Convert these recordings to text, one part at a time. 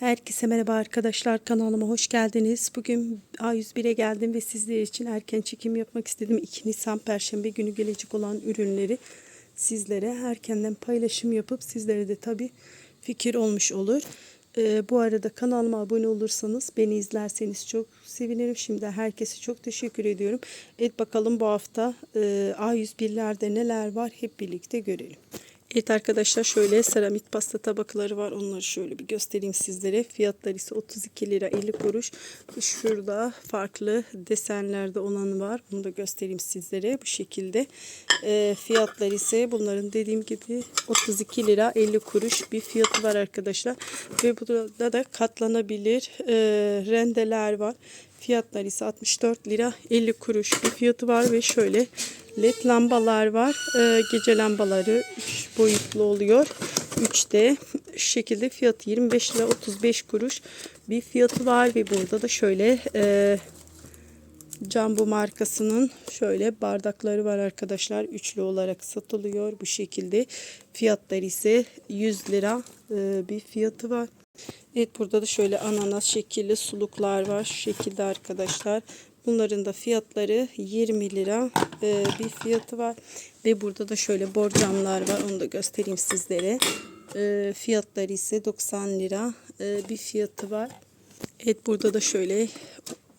Herkese merhaba arkadaşlar kanalıma hoş geldiniz. Bugün A101'e geldim ve sizler için erken çekim yapmak istedim. 2 Nisan Perşembe günü gelecek olan ürünleri sizlere erkenden paylaşım yapıp sizlere de tabi fikir olmuş olur. Ee, bu arada kanalıma abone olursanız beni izlerseniz çok sevinirim. Şimdi herkese çok teşekkür ediyorum. Evet bakalım bu hafta e, A101'lerde neler var hep birlikte görelim. Evet arkadaşlar şöyle seramik pasta tabakları var. Onları şöyle bir göstereyim sizlere. Fiyatları ise 32 lira 50 kuruş. Şurada farklı desenlerde olan var. Bunu da göstereyim sizlere bu şekilde. E, fiyatları ise bunların dediğim gibi 32 lira 50 kuruş bir fiyatı var arkadaşlar. Ve burada da katlanabilir e, rendeler var. Fiyatları ise 64 lira 50 kuruş bir fiyatı var ve şöyle led lambalar var. Ee, gece lambaları 3 boyutlu oluyor. 3D şu şekilde fiyatı 25 lira 35 kuruş bir fiyatı var ve burada da şöyle e, Jumbo markasının şöyle bardakları var arkadaşlar. Üçlü olarak satılıyor bu şekilde. Fiyatları ise 100 lira e, bir fiyatı var. Evet burada da şöyle ananas şekilli suluklar var. Şu şekilde arkadaşlar. Bunların da fiyatları 20 lira e, bir fiyatı var. Ve burada da şöyle borcamlar var. Onu da göstereyim sizlere. E, fiyatları ise 90 lira e, bir fiyatı var. Evet burada da şöyle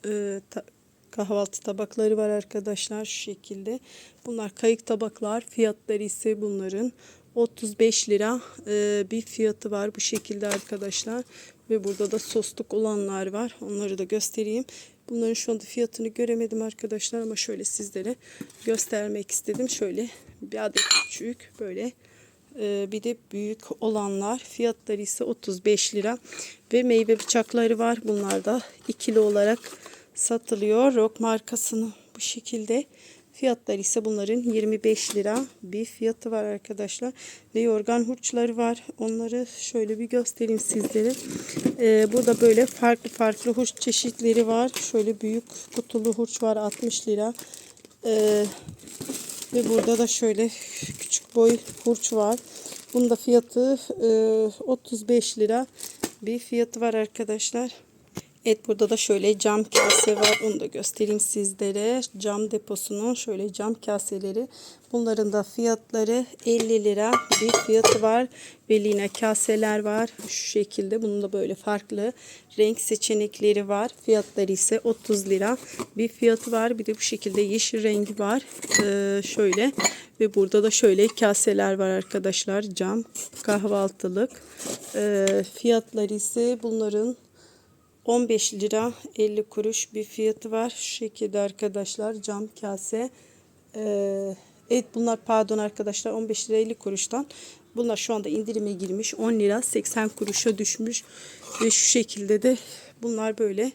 e, ta- kahvaltı tabakları var arkadaşlar şu şekilde. Bunlar kayık tabaklar. Fiyatları ise bunların 35 lira e, bir fiyatı var bu şekilde arkadaşlar. Ve burada da sosluk olanlar var. Onları da göstereyim. Bunların şu anda fiyatını göremedim arkadaşlar ama şöyle sizlere göstermek istedim. Şöyle bir adet küçük böyle e, bir de büyük olanlar fiyatları ise 35 lira ve meyve bıçakları var. Bunlar da ikili olarak satılıyor. Rock markasının bu şekilde. Fiyatları ise bunların 25 lira bir fiyatı var arkadaşlar. Ve yorgan hurçları var. Onları şöyle bir göstereyim sizlere. Ee, burada böyle farklı farklı hurç çeşitleri var. Şöyle büyük kutulu hurç var 60 lira. Ee, ve burada da şöyle küçük boy hurç var. Bunun da fiyatı e, 35 lira bir fiyatı var arkadaşlar. Evet burada da şöyle cam kase var. Onu da göstereyim sizlere. Cam deposunun şöyle cam kaseleri. Bunların da fiyatları 50 lira bir fiyatı var. Ve yine kaseler var. Şu şekilde. Bunun da böyle farklı renk seçenekleri var. Fiyatları ise 30 lira bir fiyatı var. Bir de bu şekilde yeşil rengi var. Ee, şöyle. Ve burada da şöyle kaseler var arkadaşlar. Cam kahvaltılık. Ee, fiyatları ise bunların 15 lira 50 kuruş bir fiyatı var. Şu şekilde arkadaşlar cam kase. Ee, evet bunlar pardon arkadaşlar 15 lira 50 kuruştan. Bunlar şu anda indirime girmiş. 10 lira 80 kuruşa düşmüş. Ve şu şekilde de bunlar böyle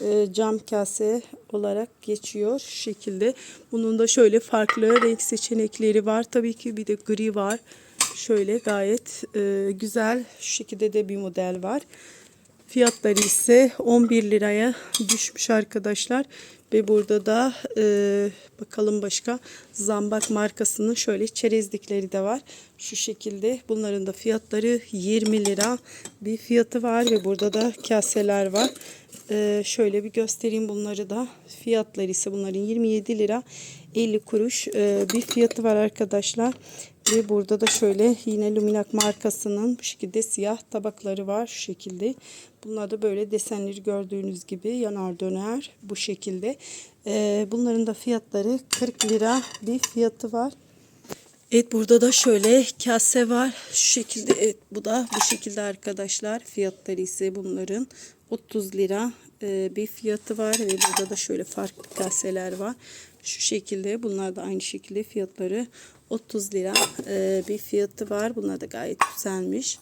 e, cam kase olarak geçiyor. Şu şekilde. Bunun da şöyle farklı renk seçenekleri var. Tabii ki bir de gri var. Şöyle gayet e, güzel şu şekilde de bir model var. Fiyatları ise 11 liraya düşmüş arkadaşlar. Ve burada da e, bakalım başka zambak markasının şöyle çerezlikleri de var. Şu şekilde bunların da fiyatları 20 lira bir fiyatı var. Ve burada da kaseler var. E, şöyle bir göstereyim bunları da. Fiyatları ise bunların 27 lira 50 kuruş e, bir fiyatı var arkadaşlar. Ve burada da şöyle yine Luminak markasının bu şekilde siyah tabakları var. Şu şekilde. Bunlar da böyle desenleri gördüğünüz gibi yanar döner bu şekilde. Ee, bunların da fiyatları 40 lira bir fiyatı var. Evet burada da şöyle kase var. Şu şekilde evet bu da bu şekilde arkadaşlar. Fiyatları ise bunların 30 lira e, bir fiyatı var ve burada da şöyle farklı kaseler var. Şu şekilde bunlar da aynı şekilde fiyatları 30 lira e, bir fiyatı var. Bunlar da gayet güzelmiş.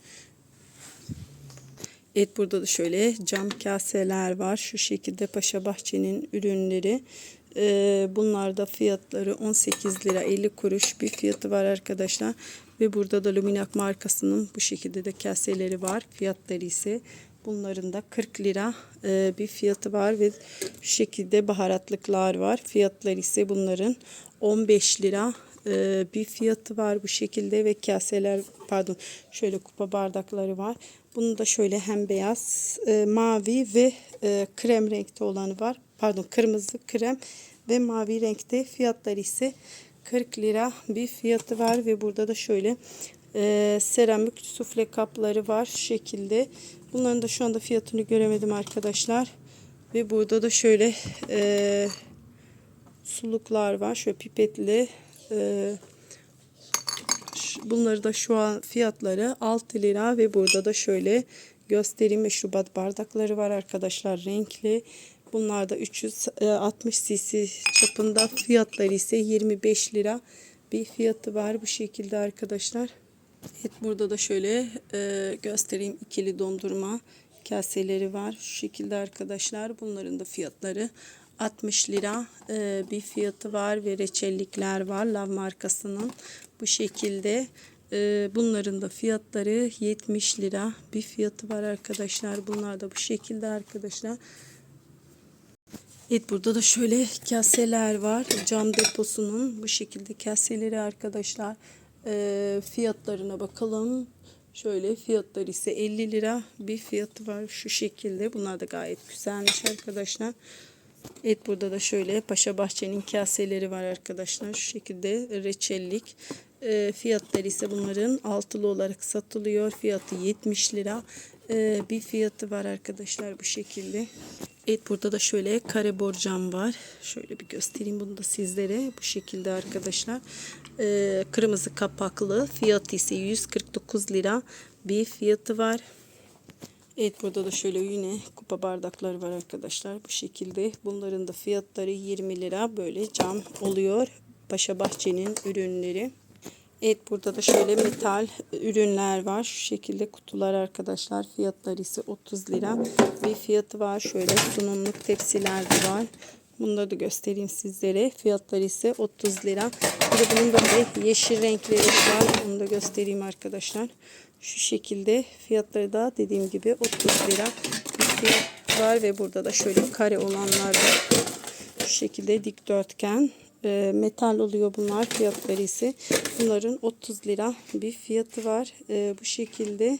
Evet burada da şöyle cam kaseler var. Şu şekilde Paşa Bahçe'nin ürünleri. Ee, bunlar da fiyatları 18 lira 50 kuruş bir fiyatı var arkadaşlar. Ve burada da Luminak markasının bu şekilde de kaseleri var. Fiyatları ise bunların da 40 lira e, bir fiyatı var. Ve şu şekilde baharatlıklar var. Fiyatları ise bunların 15 lira e, bir fiyatı var bu şekilde ve kaseler pardon şöyle kupa bardakları var. Bunu da şöyle hem beyaz, e, mavi ve e, krem renkte olanı var. Pardon kırmızı, krem ve mavi renkte. Fiyatları ise 40 lira bir fiyatı var ve burada da şöyle e, seramik sufle kapları var şu şekilde. Bunların da şu anda fiyatını göremedim arkadaşlar. Ve burada da şöyle e, suluklar var. Şöyle pipetli. E, bunları da şu an fiyatları 6 lira ve burada da şöyle göstereyim meşrubat bardakları var arkadaşlar renkli. Bunlar da 360 cc çapında fiyatları ise 25 lira bir fiyatı var bu şekilde arkadaşlar. Evet burada da şöyle e, göstereyim ikili dondurma kaseleri var. Şu şekilde arkadaşlar bunların da fiyatları 60 lira e, bir fiyatı var ve reçellikler var Lav markasının bu şekilde. E, bunların da fiyatları 70 lira bir fiyatı var arkadaşlar. Bunlar da bu şekilde arkadaşlar. Evet burada da şöyle kaseler var. Cam deposunun bu şekilde kaseleri arkadaşlar. Ee, fiyatlarına bakalım. Şöyle fiyatları ise 50 lira bir fiyatı var şu şekilde. Bunlar da gayet güzelmiş arkadaşlar. Evet burada da şöyle Paşa Bahçe'nin kaseleri var arkadaşlar. Şu şekilde reçellik. Ee, fiyatları ise bunların altılı olarak satılıyor. Fiyatı 70 lira. Ee, bir fiyatı var arkadaşlar bu şekilde. Evet burada da şöyle kare borcam var. Şöyle bir göstereyim bunu da sizlere. Bu şekilde arkadaşlar. Ee, kırmızı kapaklı. Fiyatı ise 149 lira bir fiyatı var. Evet burada da şöyle yine kupa bardakları var arkadaşlar. Bu şekilde. Bunların da fiyatları 20 lira. Böyle cam oluyor. Paşa Bahçe'nin ürünleri. Evet burada da şöyle metal ürünler var. Şu şekilde kutular arkadaşlar. Fiyatları ise 30 lira. Bir fiyatı var. Şöyle sunumluk tepsiler de var. Bunları da göstereyim sizlere. Fiyatları ise 30 lira. Bir de bunun böyle yeşil renkleri var. Onu da göstereyim arkadaşlar. Şu şekilde fiyatları da dediğim gibi 30 lira bir fiyat var ve burada da şöyle kare olanlar var. Şu şekilde dikdörtgen e, metal oluyor bunlar fiyatları ise. Bunların 30 lira bir fiyatı var. E, bu şekilde.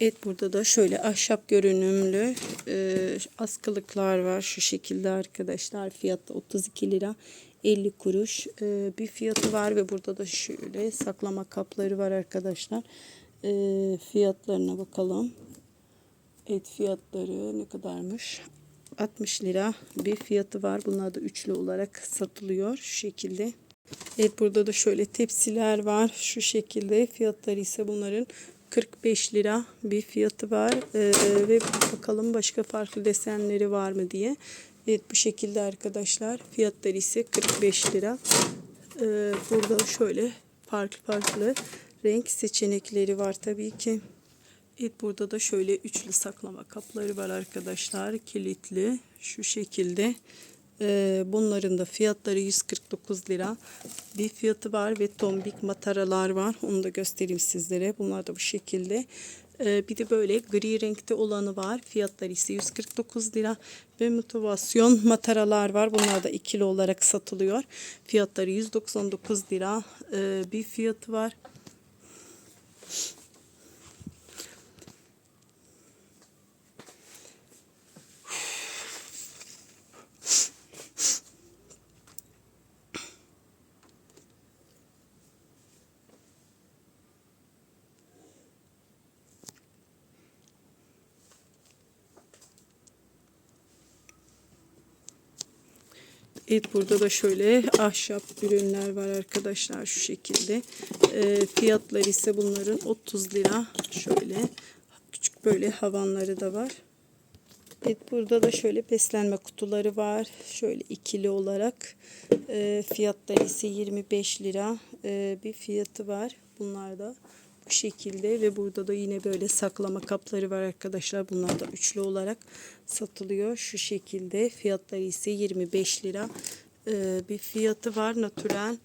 Evet burada da şöyle ahşap görünümlü e, askılıklar var şu şekilde arkadaşlar. Fiyatı 32 lira 50 kuruş e, bir fiyatı var ve burada da şöyle saklama kapları var arkadaşlar. E, fiyatlarına bakalım. Evet fiyatları ne kadarmış 60 lira bir fiyatı var. Bunlar da üçlü olarak satılıyor şu şekilde. Evet burada da şöyle tepsiler var. Şu şekilde fiyatları ise bunların 45 lira bir fiyatı var. Ee, ve bakalım başka farklı desenleri var mı diye. Evet bu şekilde arkadaşlar. Fiyatları ise 45 lira. Ee, burada şöyle farklı farklı renk seçenekleri var tabii ki. Evet burada da şöyle üçlü saklama kapları var arkadaşlar. Kilitli şu şekilde. Ee, bunların da fiyatları 149 lira. Bir fiyatı var ve tombik mataralar var. Onu da göstereyim sizlere. Bunlar da bu şekilde. Ee, bir de böyle gri renkte olanı var. Fiyatları ise 149 lira. Ve motivasyon mataralar var. Bunlar da ikili olarak satılıyor. Fiyatları 199 lira. Ee, bir fiyatı var. Evet burada da şöyle ahşap ürünler var arkadaşlar şu şekilde. Ee, fiyatları ise bunların 30 lira. Şöyle küçük böyle havanları da var. Evet burada da şöyle beslenme kutuları var. Şöyle ikili olarak. Ee, fiyatları ise 25 lira. Ee, bir fiyatı var. Bunlar da bu şekilde ve burada da yine böyle saklama kapları var arkadaşlar. Bunlar da üçlü olarak satılıyor. Şu şekilde fiyatları ise 25 lira Ee, bir fiyatı var. Natürel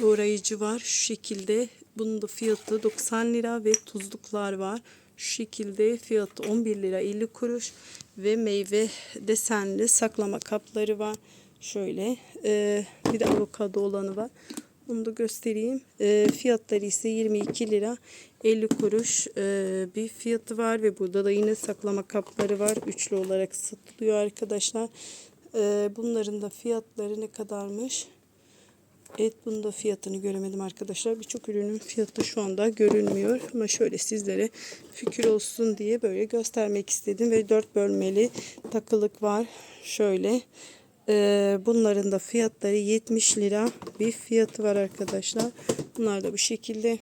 doğrayıcı var. Şu şekilde bunun da fiyatı 90 lira ve tuzluklar var. Şu şekilde fiyatı 11 lira 50 kuruş ve meyve desenli saklama kapları var. Şöyle ee, bir de avokado olanı var. Onu da göstereyim. Ee, fiyatları ise 22 lira 50 kuruş ee, bir fiyatı var ve burada da yine saklama kapları var. Üçlü olarak satılıyor arkadaşlar. Ee, bunların da fiyatları ne kadarmış? Evet bunun da fiyatını göremedim arkadaşlar. Birçok ürünün fiyatı şu anda görünmüyor. Ama şöyle sizlere fikir olsun diye böyle göstermek istedim. Ve 4 bölmeli takılık var. Şöyle. Ee, bunların da fiyatları 70 lira bir fiyatı var arkadaşlar. Bunlar da bu şekilde.